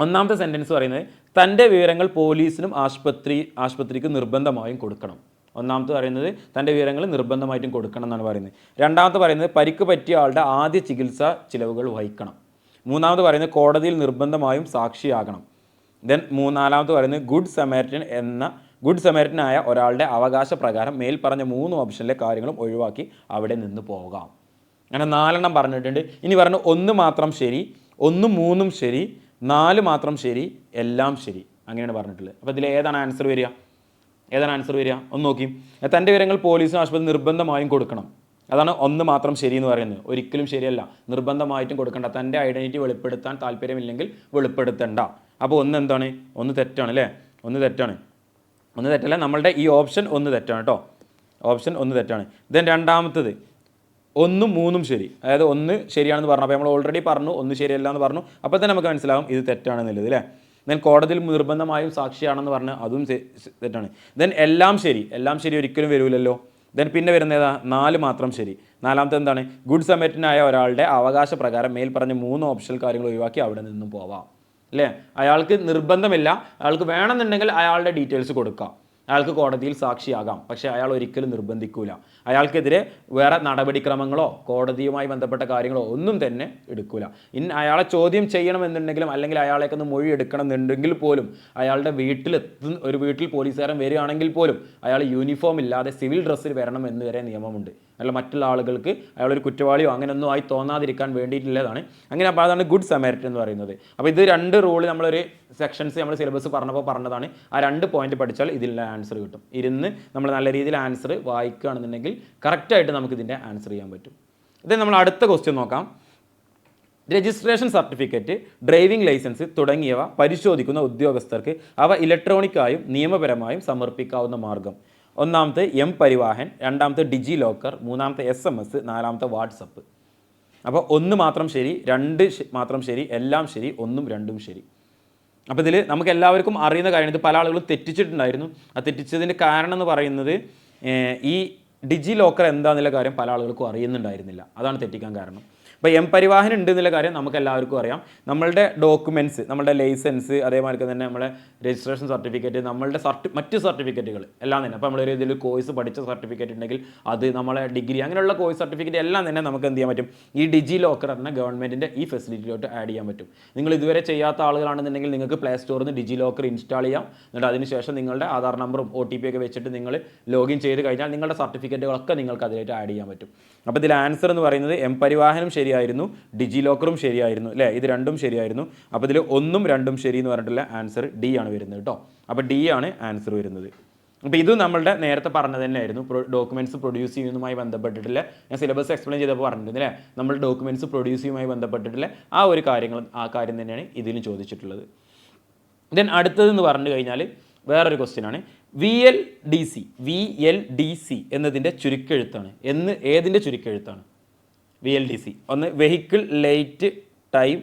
ഒന്നാമത്തെ സെന്റൻസ് പറയുന്നത് തന്റെ വിവരങ്ങൾ പോലീസിനും ആശുപത്രി ആശുപത്രിക്ക് നിർബന്ധമായും കൊടുക്കണം. ഒന്നാമത്തെ പറയുന്നത് തന്റെ വിവരങ്ങൾ നിർബന്ധമായിട്ടും കൊടുക്കണം എന്നാണ് പറയുന്നത്. രണ്ടാമത്തെ പറയുന്നത് പരിക്ക് പറ്റിയ ആളുടെ ആദ്യ ചികിത്സ ചിലവുകൾ വഹിക്കണം. മൂന്നാമത് പറയുന്നത് കോടതിയിൽ നിർബന്ധമായും സാക്ഷിയാകണം. ദെൻ മൂന്നാലാമത് പറയുന്നത് ഗുഡ് സമേറ്റൻ എന്ന ഗുഡ് സമരനായ ഒരാളുടെ അവകാശ പ്രകാരം മേൽ പറഞ്ഞ മൂന്ന് ഓപ്ഷനിലെ കാര്യങ്ങളും ഒഴിവാക്കി അവിടെ നിന്ന് പോകാം. അങ്ങനെ നാലെണ്ണം പറഞ്ഞിട്ടുണ്ട്. ഇനി പറഞ്ഞു ഒന്ന് മാത്രം ശരി ഒന്നും മൂന്നും ശരി നാല് മാത്രം ശരി എല്ലാം ശരി. അങ്ങനെയാണ് പറഞ്ഞിട്ടുള്ളത്. അപ്പോൾ ഇതിൽ ഏതാണ് ആൻസർ വരിക? ഏതാണ് ആൻസർ വരിക? ഒന്ന് നോക്കി. തന്റെ വിവരങ്ങൾ പോലീസിനും ആശുപത്രി നിർബന്ധമായും കൊടുക്കണം. അതാണ് ഒന്ന് മാത്രം ശരി എന്ന് പറയുന്നത്. ഒരിക്കലും ശരിയല്ല. നിർബന്ധമായിട്ടും കൊടുക്കണ്ട. തന്റെ ഐഡന്റിറ്റി വെളിപ്പെടുത്താൻ താല്പര്യമില്ലെങ്കിൽ വെളിപ്പെടുത്തണ്ട. അപ്പോൾ ഒന്ന് എന്താണ്? ഒന്ന് തെറ്റാണ് അല്ലേ? ഒന്ന് തെറ്റാണ്. ഒന്ന് തെറ്റല്ല നമ്മളുടെ ഈ ഓപ്ഷൻ ഒന്ന് തെറ്റാണ് കേട്ടോ. ഓപ്ഷൻ ഒന്ന് തെറ്റാണ്. ദെൻ രണ്ടാമത്തത് ഒന്നും മൂന്നും ശരി. അതായത് ഒന്ന് ശരിയാണെന്ന് പറഞ്ഞു. അപ്പോൾ നമ്മൾ ഓൾറെഡി പറഞ്ഞു ഒന്ന് ശരിയല്ല എന്ന് പറഞ്ഞു. അപ്പോൾ തന്നെ നമുക്ക് മനസ്സിലാവും ഇത് തെറ്റാണെന്നുള്ളത് അല്ലേ ദെൻ കോടതിയിൽ നിർബന്ധമായും സാക്ഷിയാണെന്ന് പറഞ്ഞ് അതും തെറ്റാണ്. ദെൻ എല്ലാം ശരി. എല്ലാം ശരി ഒരിക്കലും വരില്ലല്ലോ ദെൻ പിന്നെ വരുന്ന ഏതാ? നാല് മാത്രം ശരി. നാലാമത്തെ എന്താണ്? ഗുഡ് സമേറ്റനായ ഒരാളുടെ അവകാശ പ്രകാരം മേൽ പറഞ്ഞ മൂന്ന് ഓപ്ഷണൽ കാര്യങ്ങൾ ഒഴിവാക്കി അവിടെ നിന്നും പോവാം. അല്ലേ? അയാൾക്ക് നിർബന്ധമില്ല. അയാൾക്ക് വേണമെന്നുണ്ടെങ്കിൽ അയാളുടെ ഡീറ്റെയിൽസ് കൊടുക്കാം. അയാൾക്ക് കോടതിയിൽ സാക്ഷിയാകാം. പക്ഷേ അയാൾ ഒരിക്കലും നിർബന്ധിക്കൂല. അയാൾക്കെതിരെ വേറെ നടപടിക്രമങ്ങളോ കോടതിയുമായി ബന്ധപ്പെട്ട കാര്യങ്ങളോ ഒന്നും തന്നെ എടുക്കൂല. ഇൻ അയാളെ ചോദ്യം ചെയ്യണമെന്നുണ്ടെങ്കിലും അല്ലെങ്കിൽ അയാളേക്ക് ഒന്ന് മൊഴി എടുക്കണം എന്നുണ്ടെങ്കിൽ പോലും അയാളുടെ വീട്ടിലെത്തുന്ന ഒരു വീട്ടിൽ പോലീസുകാരൻ വരികയാണെങ്കിൽ പോലും അയാൾ യൂണിഫോം ഇല്ലാതെ സിവിൽ ഡ്രസ്സിൽ വരണം എന്ന് വരെ നിയമമുണ്ട്. അല്ല മറ്റുള്ള ആളുകൾക്ക് അയാളൊരു കുറ്റവാളിയോ അങ്ങനെയൊന്നും ആയി തോന്നാതിരിക്കാൻ വേണ്ടിയിട്ടുള്ളതാണ്. അങ്ങനെ അപ്പോൾ അതാണ് ഗുഡ് സമേരിറ്റ് എന്ന് പറയുന്നത്. അപ്പോൾ ഇത് രണ്ട് റൂൾ നമ്മളൊരു സെക്ഷൻസ് നമ്മൾ സിലബസ് പറഞ്ഞപ്പോൾ പറഞ്ഞതാണ്. ആ രണ്ട് പോയിന്റ് പഠിച്ചാൽ ഇതിലുള്ള ആൻസർ കിട്ടും. ഇരുന്ന് നമ്മൾ നല്ല രീതിയിൽ ആൻസർ വായിക്കുകയാണെന്നുണ്ടെങ്കിൽ കറക്റ്റായിട്ട് നമുക്ക് ഇതിന്റെ ആൻസർ ചെയ്യാൻ പറ്റും. ഇത് നമ്മൾ അടുത്ത ക്വസ്റ്റ്യൻ നോക്കാം. രജിസ്ട്രേഷൻ സർട്ടിഫിക്കറ്റ് ഡ്രൈവിംഗ് ലൈസൻസ് തുടങ്ങിയവ പരിശോധിക്കുന്ന ഉദ്യോഗസ്ഥർക്ക് അവ ഇലക്ട്രോണിക്കായും നിയമപരമായും സമർപ്പിക്കാവുന്ന മാർഗം. ഒന്നാമത്തെ എം പരിവാഹൻ രണ്ടാമത്തെ ഡിജി ലോക്കർ മൂന്നാമത്തെ എസ് എം എസ് നാലാമത്തെ വാട്സപ്പ് അപ്പോൾ ഒന്ന് മാത്രം ശരി രണ്ട് മാത്രം ശരി എല്ലാം ശരി ഒന്നും രണ്ടും ശരി. അപ്പോൾ ഇതിൽ നമുക്ക് എല്ലാവർക്കും അറിയുന്ന കാര്യം ഇത് പല ആളുകളും തെറ്റിച്ചിട്ടുണ്ടായിരുന്നു. ആ തെറ്റിച്ചതിന്റെ കാരണം എന്ന് പറയുന്നത് ഈ ഡിജി ലോക്കർ എന്താണെന്നുള്ള കാര്യം പല ആളുകൾക്കും അറിയുന്നുണ്ടായിരുന്നില്ല. അതാണ് തെറ്റിക്കാൻ കാരണം. ഇപ്പോൾ എം പരിവാഹൻ ഉണ്ട് എന്നുള്ള കാര്യം നമുക്ക് എല്ലാവർക്കും അറിയാം. നമ്മളുടെ ഡോക്യുമെന്റ്സ് നമ്മളുടെ ലൈസൻസ് അതേമാതിരി തന്നെ നമ്മുടെ രജിസ്ട്രേഷൻ സർട്ടിഫിക്കറ്റ് നമ്മളുടെ സർട്ടി മറ്റ് സർട്ടിഫിക്കറ്റുകൾ എല്ലാം തന്നെ. അപ്പോൾ നമ്മളൊരു ഇതിൽ കോഴ്സ് പഠിച്ച സർട്ടിഫിക്കറ്റ് ഉണ്ടെങ്കിൽ അത് നമ്മളെ ഡിഗ്രി അങ്ങനെയുള്ള കോഴ്സ് സർട്ടിഫിക്കറ്റ് എല്ലാം തന്നെ നമുക്ക് എന്ത് ചെയ്യാൻ പറ്റും? ഈ ഡിജി ലോക്കർ എന്ന ഗവൺമെന്റിന്റെ ഈ ഫെസിലിറ്റിയിലോട്ട് ആഡ് ചെയ്യാൻ പറ്റും. നിങ്ങൾ ഇതുവരെ ചെയ്യാത്ത ആളുകളാണെന്നുണ്ടെങ്കിൽ നിങ്ങൾക്ക് പ്ലേ സ്റ്റോറിൽ നിന്ന് ഡിജി ലോക്കർ ഇൻസ്റ്റാൾ ചെയ്യാം. എന്നിട്ട് അതിനുശേഷം നിങ്ങളുടെ ആധാർ നമ്പറും ഒ ടി പി ഒക്കെ വെച്ചിട്ട് നിങ്ങൾ ലോഗിൻ ചെയ്ത് കഴിഞ്ഞാൽ നിങ്ങളുടെ സർട്ടിഫിക്കറ്റുകളൊക്കെ നിങ്ങൾക്ക് അതിലേക്ക് ആഡ് ചെയ്യാൻ പറ്റും. അപ്പോൾ ഇതിൽ ആൻസർ എന്ന് പറയുന്നത് എം പരിവാഹനം ശരിയായിരുന്നു ഡിജി ലോക്കറും ശരിയായിരുന്നു അല്ലേ ഇത് രണ്ടും ശരിയായിരുന്നു. അപ്പോൾ ഇതിൽ ഒന്നും രണ്ടും ശരി എന്ന് പറഞ്ഞിട്ടുള്ള ആൻസർ ഡി ആണ് വരുന്നത് കേട്ടോ അപ്പോൾ ഡി ആണ് ആൻസർ വരുന്നത്. അപ്പോൾ ഇത് നമ്മളുടെ നേരത്തെ പറഞ്ഞത് തന്നെയായിരുന്നു ഡോക്യുമെന്റ്സ് പ്രൊഡ്യൂസ് ചെയ്യുന്നതുമായി ബന്ധപ്പെട്ടിട്ടില്ല ഞാൻ സിലബസ് എക്സ്പ്ലെയിൻ ചെയ്തപ്പോൾ പറഞ്ഞിരുന്നില്ലേ നമ്മൾ ഡോക്യുമെന്റ്സ് പ്രൊഡ്യൂസ് ചെയ്യുമായി ബന്ധപ്പെട്ടിട്ടില്ല ആ ഒരു കാര്യങ്ങൾ ആ കാര്യം തന്നെയാണ് ഇതിലും ചോദിച്ചിട്ടുള്ളത്. ദെൻ അടുത്തതെന്ന് പറഞ്ഞു കഴിഞ്ഞാൽ വേറൊരു ക്വസ്റ്റ്യൻ ആണ്. V L D C V L D C എന്നതിന്റെ ചുരുക്കെഴുത്താണ്. എന്ന് ഏതിന്റെ ചുരുക്കെഴുത്താണ്? വി എൽ ഡി സി ഒന്ന് vehicle light time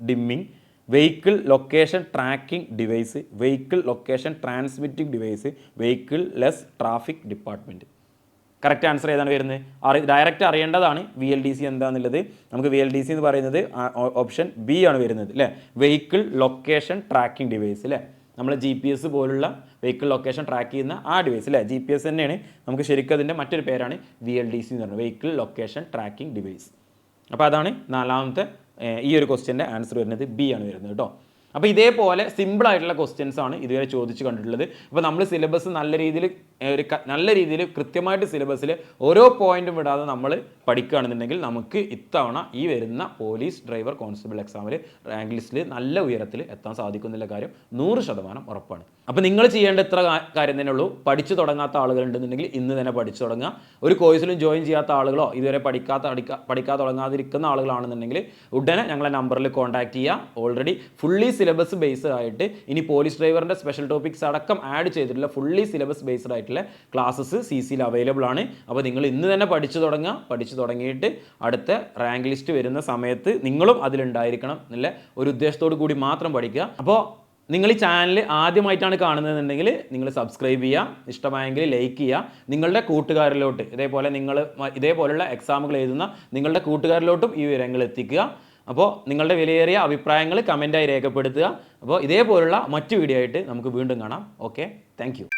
dimming vehicle location tracking device vehicle location transmitting device vehicle less traffic department correct answer ഏതാണ് വരുന്നത്? അറി ഡയറക്റ്റ് അറിയേണ്ടതാണ് വി എൽ ഡി സി എന്താണെന്നുള്ളത് നമുക്ക് വി എൽ ഡി സി എന്ന് പറയുന്നത് option B ആണ് വരുന്നത് അല്ലേ? വെഹിക്കിൾ ലൊക്കേഷൻ ട്രാക്കിംഗ് ഡിവൈസ് അല്ലേ? നമ്മൾ ജി പി എസ് പോലുള്ള വെഹിക്കിൾ ലൊക്കേഷൻ ട്രാക്ക് ചെയ്യുന്ന ആ ഡിവൈസ് അല്ലേ ജി പി എസ് തന്നെയാണ്. നമുക്ക് ശരിക്കും അതിന്റെ മറ്റൊരു പേരാണ് വി എൽ ഡി സി എന്ന് പറയുന്നത്. വെഹിക്കിൾ ലൊക്കേഷൻ ട്രാക്കിംഗ് ഡിവൈസ് അപ്പോൾ അതാണ് നാലാമത്തെ ഈ ഒരു ക്വസ്റ്റ്യന്റെ ആൻസർ വരുന്നത് ബി ആണ് വരുന്നത് കേട്ടോ അപ്പോൾ ഇതേപോലെ സിമ്പിൾ ആയിട്ടുള്ള ക്വസ്റ്റ്യൻസ് ആണ് ഇതുവരെ ചോദിച്ച് കണ്ടിട്ടുള്ളത്. അപ്പോൾ നമ്മൾ സിലബസ് നല്ല രീതിയിൽ ഒരു നല്ല രീതിയിൽ കൃത്യമായിട്ട് സിലബസിൽ ഓരോ പോയിന്റും വിടാതെ നമ്മൾ പഠിക്കുകയാണെന്നുണ്ടെങ്കിൽ നമുക്ക് ഇത്തവണ ഈ വരുന്ന പോലീസ് ഡ്രൈവർ കോൺസ്റ്റബിൾ എക്സാമിൽ റാങ്ക് ലിസ്റ്റിൽ നല്ല ഉയരത്തിൽ എത്താൻ സാധിക്കുന്നില്ല കാര്യം നൂറ് ശതമാനം ഉറപ്പാണ്. അപ്പോൾ നിങ്ങൾ ചെയ്യേണ്ട ഇത്ര കാര്യം തന്നെ ഉള്ളൂ. പഠിച്ചു തുടങ്ങാത്ത ആളുകളുണ്ടെന്നുണ്ടെങ്കിൽ ഇന്ന് തന്നെ പഠിച്ചു തുടങ്ങുക. ഒരു കോഴ്സിലും ജോയിൻ ചെയ്യാത്ത ആളുകളോ ഇതുവരെ പഠിക്കാത്ത പഠിക്കാൻ തുടങ്ങാതിരിക്കുന്ന ആളുകളാണെന്നുണ്ടെങ്കിൽ ഉടനെ ഞങ്ങളെ നമ്പറിൽ കോൺടാക്ട് ചെയ്യുക. ഓൾറെഡി ഫുള്ളി സിലബസ് ബേസ്ഡ് ആയിട്ട് ഇനി പോലീസ് ഡ്രൈവറിന്റെ സ്പെഷ്യൽ ടോപ്പിക്സ് അടക്കം ആഡ് ചെയ്തിട്ടുള്ള ഫുള്ളി സിലബസ് ബേസ്ഡ് ആയിട്ടുള്ള ക്ലാസ്സസ് സി സിയിൽ അവൈലബിൾ ആണ്. അപ്പോൾ നിങ്ങൾ ഇന്ന് തന്നെ പഠിച്ചു തുടങ്ങുക. പഠിച്ചു തുടങ്ങിയിട്ട് അടുത്ത റാങ്ക് ലിസ്റ്റ് വരുന്ന സമയത്ത് നിങ്ങളും അതിലുണ്ടായിരിക്കണം എന്നുള്ള ഒരു ഉദ്ദേശത്തോടു കൂടി മാത്രം പഠിക്കുക. അപ്പോൾ നിങ്ങൾ ഈ ചാനൽ ആദ്യമായിട്ടാണ് കാണുന്നതെന്നുണ്ടെങ്കിൽ നിങ്ങൾ സബ്സ്ക്രൈബ് ചെയ്യുക. ഇഷ്ടമായെങ്കിൽ ലൈക്ക് ചെയ്യുക. നിങ്ങളുടെ കൂട്ടുകാരിലോട്ട് ഇതേപോലെ നിങ്ങൾ ഇതേപോലെയുള്ള എക്സാമുകൾ എഴുതുന്ന നിങ്ങളുടെ കൂട്ടുകാരിലോട്ടും ഈ വിവരങ്ങൾ എത്തിക്കുക. അപ്പോൾ നിങ്ങളുടെ വിലയേറിയ അഭിപ്രായങ്ങൾ കമന്റായി രേഖപ്പെടുത്തുക. അപ്പോൾ ഇതേപോലുള്ള മറ്റു വീഡിയോ ആയിട്ട് നമുക്ക് വീണ്ടും കാണാം. Okay thank